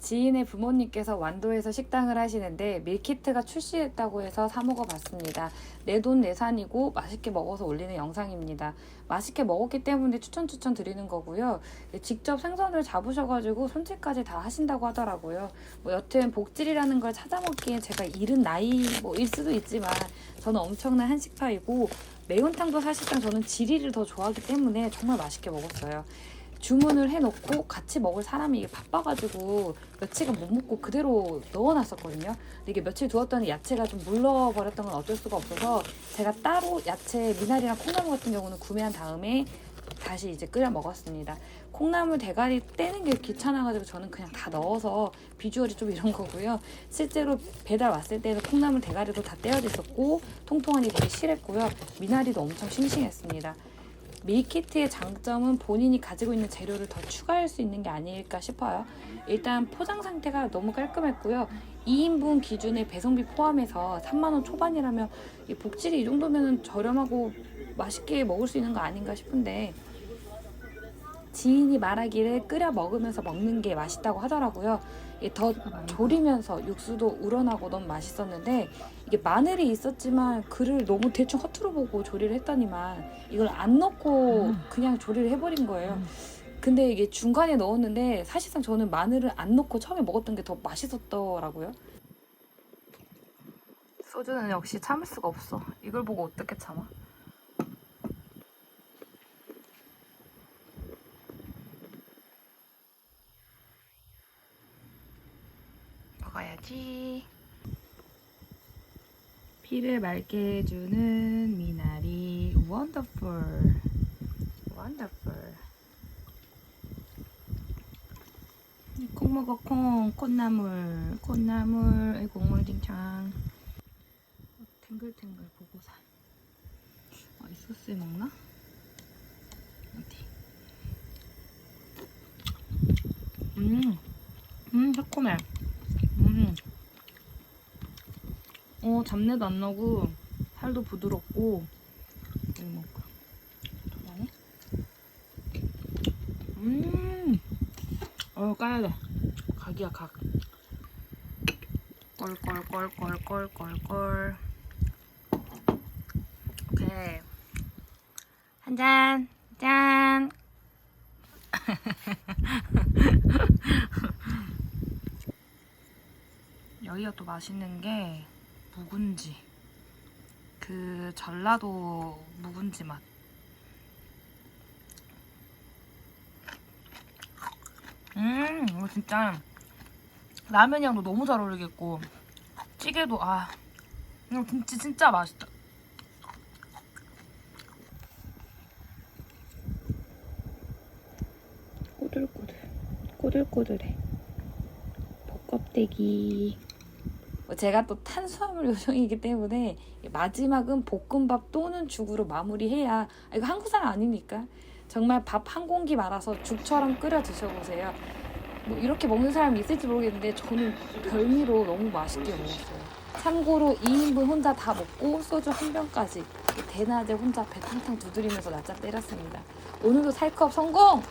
지인의 부모님께서 완도에서 식당을 하시는데 밀키트가 출시했다고 해서 사 먹어봤습니다. 내 돈 내산이고 맛있게 먹어서 올리는 영상입니다. 맛있게 먹었기 때문에 추천 추천 드리는 거고요. 직접 생선을 잡으셔가지고 손질까지 다 하신다고 하더라고요. 뭐 여튼 복질이라는 걸 찾아 먹기엔 제가 이른 나이일 수도 있지만 저는 엄청난 한식파이고 매운탕도 사실상 저는 지리를 더 좋아하기 때문에 정말 맛있게 먹었어요. 주문을 해놓고 같이 먹을 사람이 바빠가지고 며칠간 못 먹고 그대로 넣어놨었거든요. 이게 며칠 두었더니 야채가 좀 물러버렸던 건 어쩔 수가 없어서 제가 따로 야채 미나리랑 콩나물 같은 경우는 구매한 다음에 다시 이제 끓여 먹었습니다. 콩나물 대가리 떼는 게 귀찮아가지고 저는 그냥 다 넣어서 비주얼이 좀 이런 거고요. 실제로 배달 왔을 때는 콩나물 대가리도 다 떼어져 있었고 통통하니 되게 실했고요. 미나리도 엄청 싱싱했습니다. 밀키트의 장점은 본인이 가지고 있는 재료를 더 추가할 수 있는 게 아닐까 싶어요. 일단 포장 상태가 너무 깔끔했고요. 2인분 기준의 배송비 포함해서 3만원 초반이라면 이 복질이 이 정도면 저렴하고 맛있게 먹을 수 있는 거 아닌가 싶은데 지인이 말하기를 끓여 먹으면서 먹는 게 맛있다고 하더라고요. 더 졸이면서 육수도 우러나고 너무 맛있었는데 이게 마늘이 있었지만 그를 너무 대충 허투루 보고 조리를 했더니만 이걸 안 넣고 그냥 조리를 해버린 거예요. 근데 이게 중간에 넣었는데 사실상 저는 마늘을 안 넣고 처음에 먹었던 게 더 맛있었더라고요. 소주는 역시 참을 수가 없어. 이걸 보고 어떻게 참아? 먹어야지. 피를 맑게 해주는 미나리. 원더풀 원더풀 콩 먹어 콩. 콩나물 콩나물. 아이 국물 딩창. 탱글탱글 보고살 아, 이 소스에 먹나? 어디 음, 음 새콤해 음. 어 잡내도 안 나고 살도 부드럽고 이거 먹고 좋아해? 음. 어 까야 돼. 각이야 각. 꼴꼴꼴꼴꼴꼴꼴. 오케이. 한 잔. 짠. 여기가 또 맛있는 게 묵은지. 그 전라도 묵은지 맛. 음, 이거 진짜 라면이랑도 너무 잘 어울리겠고 찌개도 아 이거 김치 진짜 맛있다. 꼬들꼬들, 꼬들꼬들해. 볶껍데기. 뭐 제가 또 탄수화물 요정이기 때문에 마지막은 볶음밥 또는 죽으로 마무리해야 아, 이거 한국 사람 아니니까 정말 밥 한 공기 말아서 죽처럼 끓여 드셔보세요. 뭐 이렇게 먹는 사람이 있을지 모르겠는데 저는 별미로 너무 맛있게 먹었어요. 참고로 2인분 혼자 다 먹고 소주 한 병까지 대낮에 혼자 배 탕탕 두드리면서 낮잠 때렸습니다. 오늘도 살컵 성공!